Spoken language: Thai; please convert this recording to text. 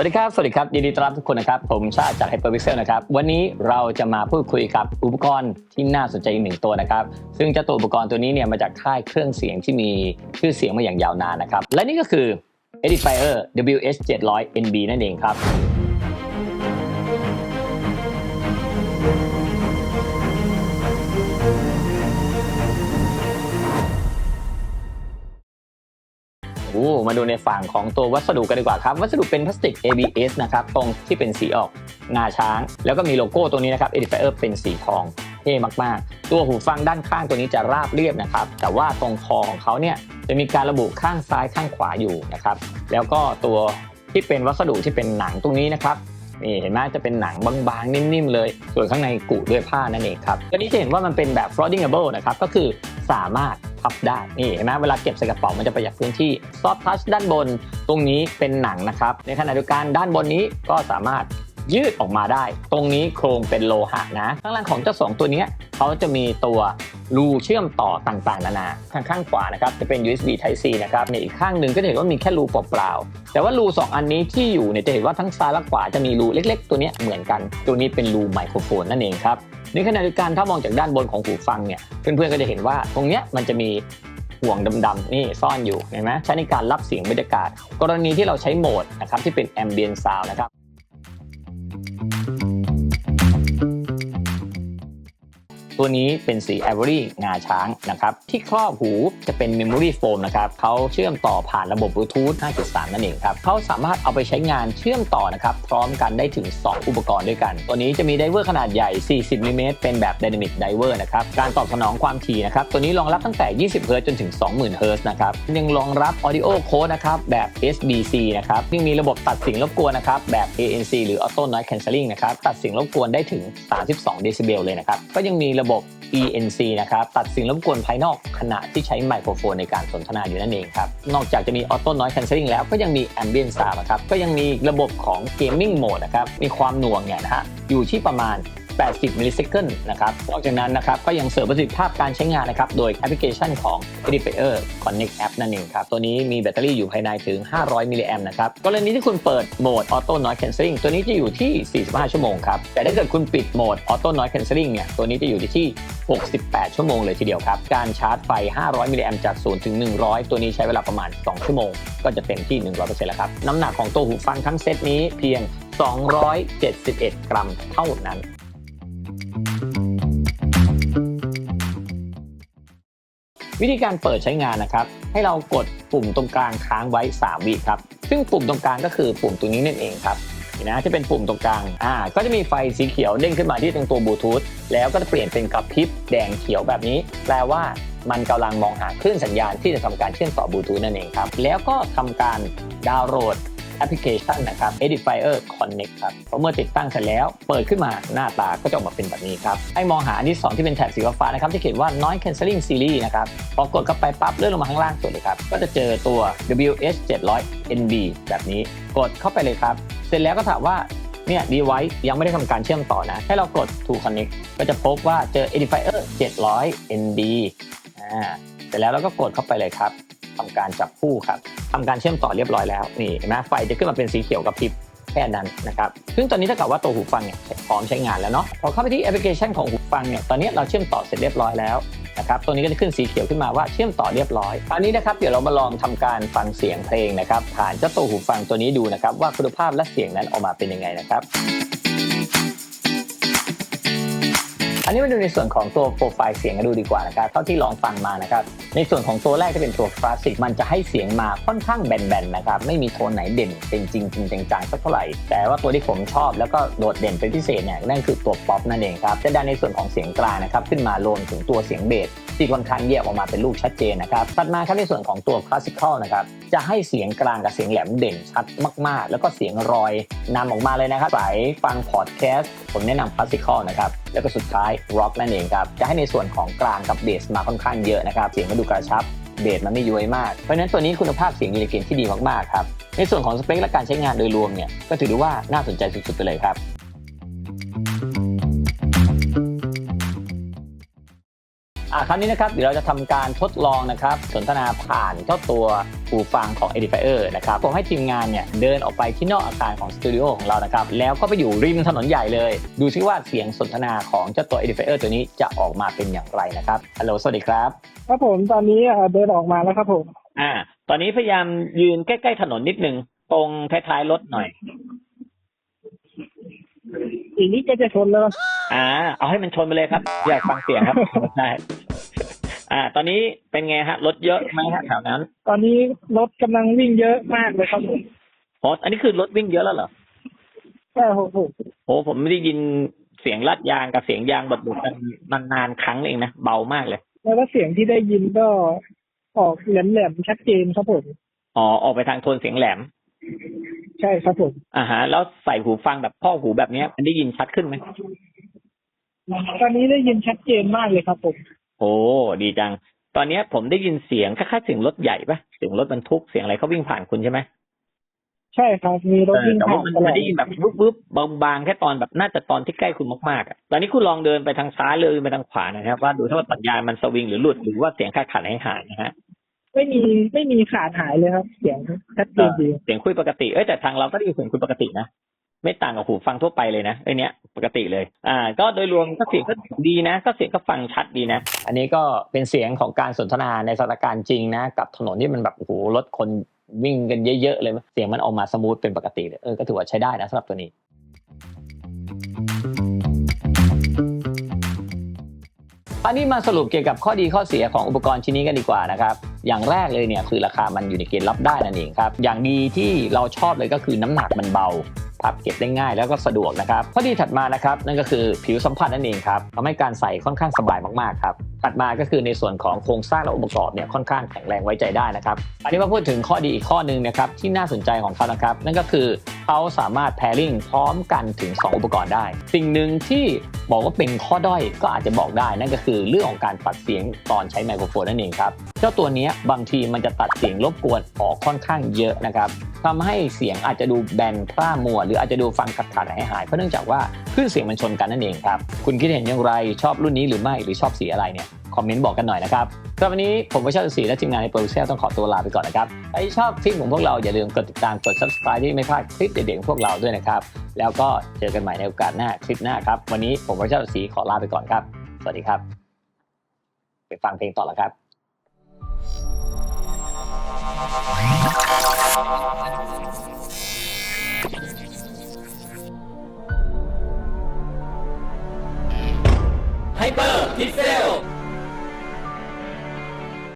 วัสดีครับ สวัสดีครับยินดีต้อนรับทุกคนนะครับ ผมชาติจาก Hyperpixel นะครับ วันนี้เราจะมาพูดคุยกับอุปกรณ์ที่น่าสนใจอีกหนึ่งตัวนะครับ ซึ่งเจ้าตัวอุปกรณ์ตัวนี้เนี่ยมาจากค่ายเครื่องเสียงที่มีชื่อเสียงมาอย่างยาวนานนะครับ และนี่ก็คือ Edifier WH700 NB นั่นเองครับ มาดูในฝั่งของตัววัสดุกันดีกว่าครับ วัสดุเป็นพลาสติก ABS นะครับ ตรงที่เป็นสีออกงาช้าง แล้วก็มีโลโก้ตัวนี้นะครับ Edifier เป็นสีทองเท่มากๆ ตัวหูฟังด้านข้างตัวนี้จะราบเรียบนะครับ แต่ว่าตรงคอของเขาเนี่ยจะมีการระบุข้างซ้ายข้างขวาอยู่นะครับ แล้วก็ตัวที่เป็นวัสดุที่เป็นหนังตรงนี้นะครับนี่เห็นไหมจะเป็นหนังบางๆ นิ่มๆ เลย ส่วนข้างในกุด้วยผ้านั่นเองครับตัวนี้จะเห็นว่ามันเป็นแบบ foldingable นะครับ ก็คือสามารถ พับได้นี่เห็นไหมเวลาเก็บใส่กระเป๋ามันจะประหยัดพื้นที่ซอฟทัชด้านบนตรงนี้เป็นหนังนะครับ ในขณะเดียวกันด้านบนนี้ก็สามารถยืดออกมาได้ ตรงนี้โครงเป็นโลหะนะ ข้างล่างของเจ้าสองตัวนี้เขาจะมีตัว รูเชื่อมต่อต่างๆ นานา ทางข้างขวานะครับจะเป็น USB Type C นะครับในอีกข้างหนึ่งก็จะเห็นว่ามีแค่รูเปล่าๆแต่ว่ารูสองอันนี้ที่อยู่เนี่ยจะเห็นว่าทั้งซ้ายและขวาจะมีรูเล็ก ๆ ตัวนี้เหมือนกัน ตัวนี้เป็นรูไมโครโฟนนั่นเองครับในขณะเดียวกันถ้ามองจากด้านบนของหูฟังเนี่ยเพื่อนๆก็จะเห็นว่าตรงเนี้ยมันจะมีห่วงดำๆนี่ซ่อนอยู่เห็นไหมใช้ในการรับเสียงบรรยากาศ กรณีที่เราใช้โหมดนะครับที่เป็น ambient sound นะครับ ตัวนี้เป็นสี Ivory งาช้างนะครับ ที่ครอบหูจะเป็น Memory Foam นะครับเขาเชื่อมต่อผ่านระบบ Bluetooth 5.3 นั่นเองครับเขาสามารถเอาไปใช้งานเชื่อมต่อนะครับ พร้อมกันได้ถึง 2 อุปกรณ์ด้วยกัน ตัวนี้จะมีไดเวอร์ขนาดใหญ่ 40มิลลิเมตรเป็นแบบ Dynamic Diver นะครับ การตอบสนองความถี่นะครับ ตัวนี้รองรับตั้งแต่ 20เฮิรตจนถึง 20,000เฮิรตนะครับ ยังรองรับ Audio Code นะครับแบบ SBC นะครับยังมีระบบตัดเสียงรบกวนนะครับแบบ ANC หรือ Auto Noise Cancelling นะครับตัดเสียงรบกวนได้ถึง 32 เดซิเบลเลยนะครับก็ยังมีระบบ ENC นะครับตัดสิ่งรบกวนภายนอกขณะที่ใช้ไมโครโฟนในการสนทนาอยู่นั่นเองครับ นอกจากจะมี Auto Noise Cancelling แล้วก็ยังมีแอมเบียนซาวครับก็ยังมีระบบของเกมมิ่งโหมดนะครับมีความหน่วงเนี่ยนะฮะอยู่ที่ประมาณ 80มิลลิเซคันนะครับนอกจากนั้นนะครับก็ยังเสริมประสิทธิภาพการใช้งานนะครับโดยแอปพลิเคชันของ Edifier Connect App นั่นเองครับ ตัวนี้มีแบตเตอรี่อยู่ภายในถึง 500มิลลิแอมป์นะครับกรณีที่คุณเปิดโหมด Auto Noise Cancelling ตัวนี้จะอยู่ที่ 45 ชั่วโมงครับแต่ถ้าเกิดคุณปิดโหมด Auto Noise Cancelling เนี่ยตัวนี้จะอยู่ที่ 68 ชั่วโมงเลยทีเดียวครับการชาร์จไฟ 500มิลลิแอมป์จาก0ถึง100 ตัวนี้ใช้เวลาประมาณ 2 ชั่วโมง ก็จะเต็มที่ 100%แล้วครับน้ำหนักของตัวหูฟังทั้งเซตนี้เพียง 271 กรัมเท่านั้น วิธีการเปิดใช้งานนะครับ ให้เรากดปุ่มตรงกลางค้างไว้ 3 วิครับ ซึ่งปุ่มตรงกลางก็คือปุ่มตัวนี้นั่นเองครับนะที่เป็นปุ่มตรงกลางอ่าก็จะมีไฟสีเขียวเด้งขึ้นมาที่ตรงตัวบลูทูธแล้วก็จะเปลี่ยนเป็นกระพริบแดงเขียวแบบนี้ แปลว่ามันกำลังมองหาคลื่นสัญญาณที่จะทำการเชื่อมต่อบลูทูธนั่นเองครับ แล้วก็ทำการดาวน์โหลด แอปพลิเคชันนะครับ Edifier Connect ครับพอเมื่อติดตั้งเสร็จแล้ว เปิดขึ้นมาหน้าตาก็จะออกมาเป็นแบบนี้ครับ ให้มองหาอันที่ 2 ที่เป็นแถบสีฟ้านะครับที่เขียนว่า Noise Cancelling Series นะครับ พอกดเข้าไปปั๊บเลื่อนลงมาข้างล่างสุดเลยครับ ก็จะเจอตัว WH 700 NB แบบนี้ กดเข้าไปเลยครับ เสร็จแล้วก็ถามว่าเนี่ย device ยังไม่ได้ทำการเชื่อมต่อนะ ให้เรากด to connect ก็จะพบว่าเจอ Edifier 700 NB อ่าเสร็จแล้วเราก็กดเข้าไปเลยครับ ทำการจับคู่ครับทำการเชื่อมต่อเรียบร้อยแล้วนี่เห็นไหมไฟจะขึ้นมาเป็นสีเขียวกับพริบแค่นั้นนะครับซึ่งตอนนี้ถ้าเกิดว่าตัวหูฟังเนี่ยพร้อมใช้งานแล้วเนาะพอเข้าไปที่แอปพลิเคชันของหูฟังเนี่ยตอนนี้เราเชื่อมต่อเสร็จเรียบร้อยแล้วนะครับตัวนี้ก็จะขึ้นสีเขียวขึ้นมาว่าเชื่อมต่อเรียบร้อยคราวนี้นะครับเดี๋ยวเรามาลองทำการฟังเสียงเพลงนะครับผ่านเจ้าตัวหูฟังตัวนี้ดูนะครับว่าคุณภาพและเสียงนั้นออกมาเป็นยังไงนะครับ อันนี้มาดูในส่วนของตัวโปรไฟล์เสียงกันดูดีกว่านะครับเท่าที่ลองฟังมานะครับ ในส่วนของตัวแรกที่เป็นตัวคลาสสิกมันจะให้เสียงมาค่อนข้างแบนๆนะครับ ไม่มีโทนไหนเด่นเป็นจริงจริงจังๆสักเท่าไหร่ แต่ว่าตัวที่ผมชอบแล้วก็โดดเด่นเป็นพิเศษเนี่ยนั่นคือตัวป๊อปนั่นเองครับจะได้ในส่วนของเสียงกลางนะครับขึ้นมารวมถึงตัวเสียงเบสที่ค่อนข้างแยกออกมาเป็นลูกชัดเจนนะครับถัดมาครับในส่วนของตัวคลาสสิคอลนะครับจะให้เสียงกลางกับเสียงแหลมเด่นชัดมาก ๆ แล้วก็เสียงรอยนำออกมาเลยนะครับสายฟังพอดแคสต์ผมแนะนำคลาสสิคอลนะครับแล้วก็สุดท้ายร็อกนั่นเองครับ จะให้ในส่วนของกลางกับเบสมาค่อนข้างเยอะนะครับ เสียงมันดูกระชับ เบสมันไม่ย้วยมาก เพราะฉะนั้นตัวนี้คุณภาพเสียงอยู่ในเกณฑ์ที่ดีมากๆครับ ในส่วนของสเปคและการใช้งานโดยรวมเนี่ย ก็ถือว่าน่าสนใจสุดๆไปเลยครับ อะคราวนี้นะครับเดี๋ยวเราจะทำการทดลองนะครับ สนทนาผ่านเจ้าตัวหูฟังของ Edifier นะครับผมให้ทีมงานเนี่ยเดินออกไปที่นอกอาคารของสตูดิโอของเรานะครับ แล้วก็ไปอยู่ริมถนนใหญ่เลย ดูซิว่าเสียงสนทนาของเจ้าตัว Edifier ตัวนี้จะออกมาเป็นอย่างไรนะครับฮัลโหลสวัสดีครับ ครับผมตอนนี้อ่าเดินออกมาแล้วครับผม อ่า ตอนนี้พยายามยืนใกล้ ๆ ถนนนิดนึง ตรงท้ายๆรถหน่อย อีกนิดก็จะชนแล้วอ่า เอาให้มันชนไปเลยครับ อยากฟังเสียงครับใช่อ่า ตอนนี้เป็นไงฮะรถเยอะไหมฮะแถวนั้น ตอนนี้รถกำลังวิ่งเยอะมากเลยครับผมโอ้อันนี้คือรถวิ่งเยอะแล้วเหรอใช่ครับผมโอ้ผมไม่ได้ยินเสียงลัดยางกับเสียงยางบดบุดกันนานๆครั้งเองนะเบามากเลย แล้วก็เสียงที่ได้ยินก็ออกแหลมๆชัดเจนครับผมอ๋อออกไปทางโทนเสียงแหลม ใช่ครับผมอ่าฮะแล้วใส่หูฟังแบบพ่อหูแบบเนี้ย มันได้ยินชัดขึ้นไหมตอนนี้ได้ยินชัดเจนมากเลยครับผมโอ้ดีจัง ตอนเนี้ยผมได้ยินเสียงคล้ายๆเสียงรถใหญ่ปะเสียงรถบรรทุกเสียงอะไรเขาวิ่งผ่านคุณใช่ไหมใช่ครับมีรถเออวิ่งแต่ผ่าว่านมันตลอมันดได้ยินแบบวึบวึบบางๆแค่ตอนแบบน่าจะตอนที่ใกล้คุณมากๆอะตอนนี้คุณลองเดินไปทางซ้ายเลยไปทางขวานะครับ ว่าดูถ้าว่าสัญญาณมันสวิงหรือหลุดหรือว่าเสียงขาดขาดหายหายๆนะฮะ ไม่มีไม่มีขาดหายเลยครับ เสียงชัดเจนดีเสียงคุยปกติเอ้ยแต่ทางเราก็ได้ยินเสียงคุยปกตินะไม่ต่างกับหูฟังทั่วไปเลยนะไอเนี้ยปกติเลย อ่า ก็โดยรวมก็เสียงก็ดีนะ ก็เสียงก็ฟังชัดดีนะ อันนี้ก็เป็นเสียงของการสนทนาในสถานการณ์จริงนะ กับถนนที่มันแบบโอ้โหรถคนวิ่งกันเยอะๆเลย เสียงมันออกมาสมูทเป็นปกติเลยเออก็ถือว่าใช้ได้นะสำหรับตัวนี้อันนี้มาสรุปเกี่ยวกับข้อดีข้อเสียของอุปกรณ์ชิ้นนี้กันดีกว่านะครับ อย่างแรกเลยเนี่ยคือราคามันอยู่ในเกณฑ์รับได้นั่นเองครับอย่างดีที่เราชอบเลยก็คือน้ำหนักมันเบา พับเก็บได้ง่ายแล้วก็สะดวกนะครับข้อดีถัดมานะครับนั่นก็คือผิวสัมผัสนั่นเองครับทำให้การใส่ค่อนข้างสบายมากๆครับถัดมาก็คือในส่วนของโครงสร้างและองค์ประกอบเนี่ยค่อนข้างแข็งแรงไว้ใจได้นะครับอันนี้มาพูดถึงข้อดีอีกข้อหนึ่งนะครับที่น่าสนใจของเขานะครับ นั่นก็คือเขาสามารถ pairing พร้อมกันถึง 2 อุปกรณ์ได้ สิ่งหนึ่งที่บอกว่าเป็นข้อด้อยก็อาจจะบอกได้ นั่นก็คือเรื่องของการตัดเสียงตอนใช้ไมโครโฟนนั่นเองครับเจ้าตัวนี้บางทีมันจะตัดเสียงรบกวนออกค่อนข้างเยอะนะครับทำให้เสียงอาจจะดูแบนพร่ามัวหรืออาจจะดูฟังขาดขาดหายหายเพราะเนื่องจากว่าคลื่นเสียงมันชนกันนั่นเองครับคุณคิดเห็นอย่างไรชอบรุ่นนี้หรือไม่หรือชอบสีอะไรเนี่ยคอมเมนต์บอกกันหน่อยนะครับสำหรับวันนี้ผมก็ชอบสีและทีมงานในโปรเซลต้องขอตัวลาไปก่อนนะครับใครชอบคลิปของพวกเราอย่าลืมกดติดตามกด subscribe ที่ไม่พลาดคลิปเด็ดๆของพวกเราด้วยนะครับแล้วก็เจอกันใหม่ในโอกาสหน้าคลิปหน้าครับวันนี้ผมก็ชอบสีขอลาไปก่อนครับ สวัสดีครับ ไปฟังเพลงต่อแล้วครับ